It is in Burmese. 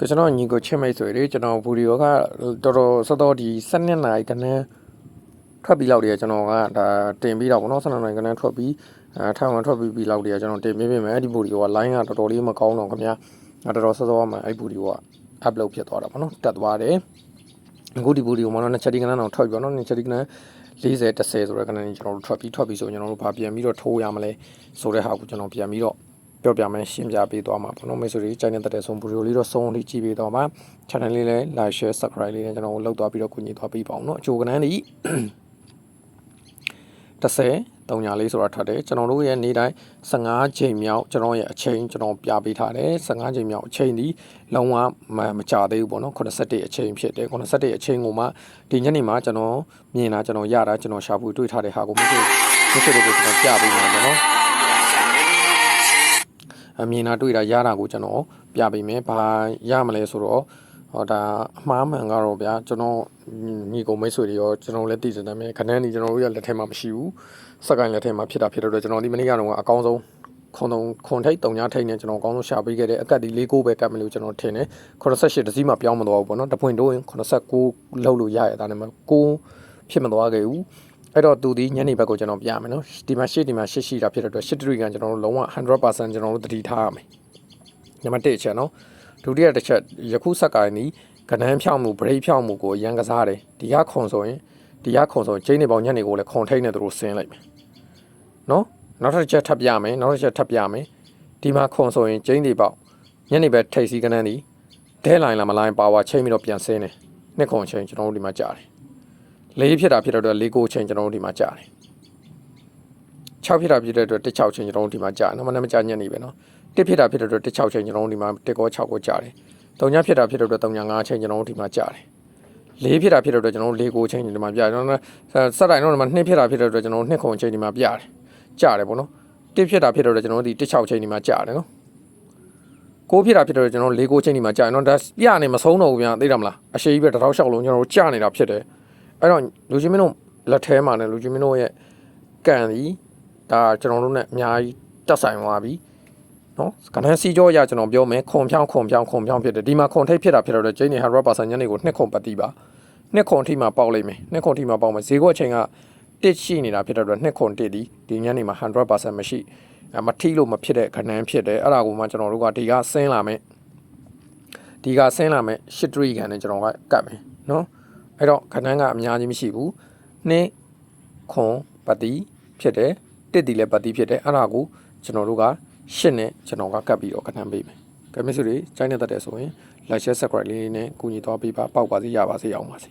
ကကျွန်တော်ညီကိုချစ်မိတ်ဆိုရယ်ကျွန်တော်ဗီဒီယိုကတော်တော်စောစောဒီ7နှစ်နာရီကနန်းထွက်ပြီးလောက်တည်းကျွန်တော်ကဒါတင်ပြီးတော့ဗောနော်7နှစ်နာရီကနန်းထွက်ပြီးအဲထောင်ဝင်ထွက်ပြီးပြီးလောက်တည်းကျွန်တော်တင်ပေးပေးမယ်အဲ့ဒီဗီဒီယိုက line ကတော်တော်လေးမကောင်းတော့ခင်ဗျာအဲ့တော်တော်စောစောမှအဲ့ဗီဒီယိုက upload ဖြစ်သွားတာဗောနော်တက်သွားတယ်အခုဒီဗီဒီယိုမှာတော့နှစ်ချက်ဒီကနန်းတော့ထွက်ပြီးဗောနော်နှစ်ချက်ဒီကနန်း40 10ဆိုတဲ့ကနန်းကြီးကျွန်တော်တို့ထွက်ပြီးထွက်ပြီးဆိုကျွန်တော်တို့ဗာပြန်ပြီးတော့ထိုးရမလဲဆိုတဲ့ဟာကိုကျွန်တော်ပြန်ပြီးတော့ ပြောပြမယ်ရှင်းပြပေးသွားမှာပေါ့နော်မိတ်ဆွေတွေကြိုင်နေတဲ့ဆုံးဗီဒီယိုလေးတော့ဆုံးလေးကြည့်ပေးတော့မှာ channel လေးလည်း like share subscribe လေးနဲ့ကျွန်တော်တို့လောက်သွားပြီးတော့ကူညီသွားပေးပါအောင်နော်အချိုကနန်းဒီ30 3ညာလေးဆိုတာထားတယ်ကျွန်တော်တို့ရဲ့နေ့တိုင်း15ချိန်မြောက်ကျွန်တော်ရဲ့အချိန်ကျွန်တော်ပြပေးထားတယ်15ချိန်မြောက်အချိန်ဒီလုံးဝမမကြသေးဘူးပေါ့နော်81အချိန်ဖြစ်တယ်81အချိန်ကိုမှဒီညနေမှာကျွန်တော်မြင်တာကျွန်တော်ရတာကျွန်တော်ရှာဖွေတွေ့ထားတဲ့ဟာကိုမရှိမရှိတဲ့ကိုကျွန်တော်ပြပေးမှာပေါ့နော်အ မြင်တာတွေ့တာရတာကိုကျွန်တော်ပြပေးမယ်ဘာရမလဲဆိုတော့ဟောဒါအမှားမှန်ကတော့ဗျာကျွန်တော်ညီကိုမိတ်ဆွေတွေရောကျွန်တော်လည်းသိတယ်မယ်ခဏနေကျွန်တော်တို့ရလက်ထဲမှာမရှိဘူးစက်ကိုင်းလက်ထဲမှာဖြစ်တာဖြစ်တော့ကျွန်တော်ဒီမနေ့ကတော့အကောင်းဆုံးခွန်တုံခွန်ထိတ်တုံညာထိတ်နဲ့ကျွန်တော်အကောင်းဆုံးရှာပေးခဲ့တဲ့အကတ်ဒီ၄ကိုပဲကတ်မလို့ကျွန်တော်ထင်တယ်88တစည်းမှပြောင်းမသွားဘူးပေါ့နော်တပွင့်တော့89လောက်လို့ရရတာနဲ့9ဖြစ်မသွားခဲ့ဘူး အဲ့တော့သူဒီညနေဘက်ကိုကျွန်တော်ပြမယ်နော်ဒီမှာရှေ့ဒီမှာရှေ့ရှိတာဖြစ်တဲ့အတွက်ရှစ်တရီကကျွန်တော်တို့လုံးဝ100%ကျွန်တော်တို့တတိထားရမယ်နံပါတ်1ချက်နော်ဒုတိယတစ်ချက်ယခုဆက်ကိုင်းဒီကနန်းဖြောင်းမှုဗရိတ်ဖြောင်းမှုကိုရန်ကစားတယ်ဒီကခုံဆိုရင်ဒီကခုံဆိုရင်ကျင်းနေပေါင်းညနေကိုလည်းခုံထိတ်နေသူတို့ဆင်းလိုက်မယ်နော်နောက်တစ်ချက်ထပ်ပြမယ်နောက်တစ်ချက်ထပ်ပြမယ်ဒီမှာခုံဆိုရင်ကျင်းနေပေါင်းညနေပဲထိတ်စီကနန်းဒီဒဲလိုင်းလာမလိုင်းပါဝါချိန်ပြီးတော့ပြန်ဆင်းတယ်နှစ်ခုံချိန်ကျွန်တော်တို့ဒီမှာကြားတယ် လေးဖြစ်တာဖြစ်တဲ့အတွက်လေးကိုချိန်ကျွန်တော်တို့ဒီမှာကြားတယ်6ဖြစ်တာဖြစ်တဲ့အတွက်1 6ချိန်ကျွန်တော်တို့ဒီမှာကြားတယ်နော်မနေ့မကြားညနေပဲနော်1ဖြစ်တာဖြစ်တဲ့အတွက်1 6ချိန်ကျွန်တော်တို့ဒီမှာ1ကော6ကိုကြားတယ်3ညဖြစ်တာဖြစ်တဲ့အတွက်3ည5ချိန်ကျွန်တော်တို့ဒီမှာကြားတယ်လေးဖြစ်တာဖြစ်တဲ့အတွက်ကျွန်တော်တို့လေးကိုချိန်ဒီမှာပြတယ်နော်စက်တိုင်းတော့ဒီမှာ2ဖြစ်တာဖြစ်တဲ့အတွက်ကျွန်တော်တို့2ခုံချိန်ဒီမှာပြတယ်ကြားတယ်ပေါ့နော်1ဖြစ်တာဖြစ်တဲ့အတွက်ကျွန်တော်တို့ဒီ1 6ချိန်ဒီမှာကြားတယ်နော်ကိုဖြစ်တာဖြစ်တော့ကျွန်တော်၄ကိုချိန်ဒီမှာကြာရင်တော့ဒါပြနေမဆုံးတော့ဘူးဗျာသိတယ်မလားအရှိကြီးပဲတစ်ထောက်လျှောက်လုံးကျွန်တော်တို့ကြာနေတာဖြစ်တယ် အဲ့တော့လူချင်းမင်းတို့လက်ထဲမှာねလူချင်းမင်းတို့ရဲ့ကန်ဒီဒါကျွန်တော်တို့ ਨੇ အများကြီးတက်ဆိုင်သွားပြီနော်ကနန်းစီကြောရကျွန်တော်ပြောမယ်ခွန်ဖြောင်းခွန်ဖြောင်းခွန်ဖြောင်းဖြစ်တယ်ဒီမှာခွန်ထိတ်ဖြစ်တာဖြစ်တော့ကျင်းနေ100%ညနေကိုနှစ်ခွန်ပတ်တိပါနှစ်ခွန်ထိမှာပေါက်လိုက်မယ်နှစ်ခွန်ထိမှာပေါက်မယ်ဈေးကွက်အချိန်ကတစ်ရှိနေတာဖြစ်တော့နှစ်ခွန်တစ်ဒီဒီညနေမှာ100%မရှိမထီလို့မဖြစ်တဲ့ခဏန်းဖြစ်တယ်အဲ့ဒါကိုမှကျွန်တော်တို့ကဒီကဆင်းလာမယ်ဒီကဆင်းလာမယ်ရှစ်တရီကန်နဲ့ကျွန်တော်ကကတ်မယ်နော် အဲ့တော့ခဏန်းကအများကြီးမရှိဘူးနှစ်ခွန်ပတ်တိဖြစ်တယ်တစ်ဒီလည်းပတ်တိဖြစ်တယ်အဲ့ဒါကိုကျွန်တော်တို့ကရှစ်နဲ့ကျွန်တော်ကကတ်ပြီးတော့ခဏန်းပေးမယ်ကဲမစ်စုတွေကျိုင်းနေတတ်တယ်ဆိုရင် like share subscribe လေးနဲ့ကူညီသွားပေးပါပေါက်ပါစေရပါစေအောင်ပါစေ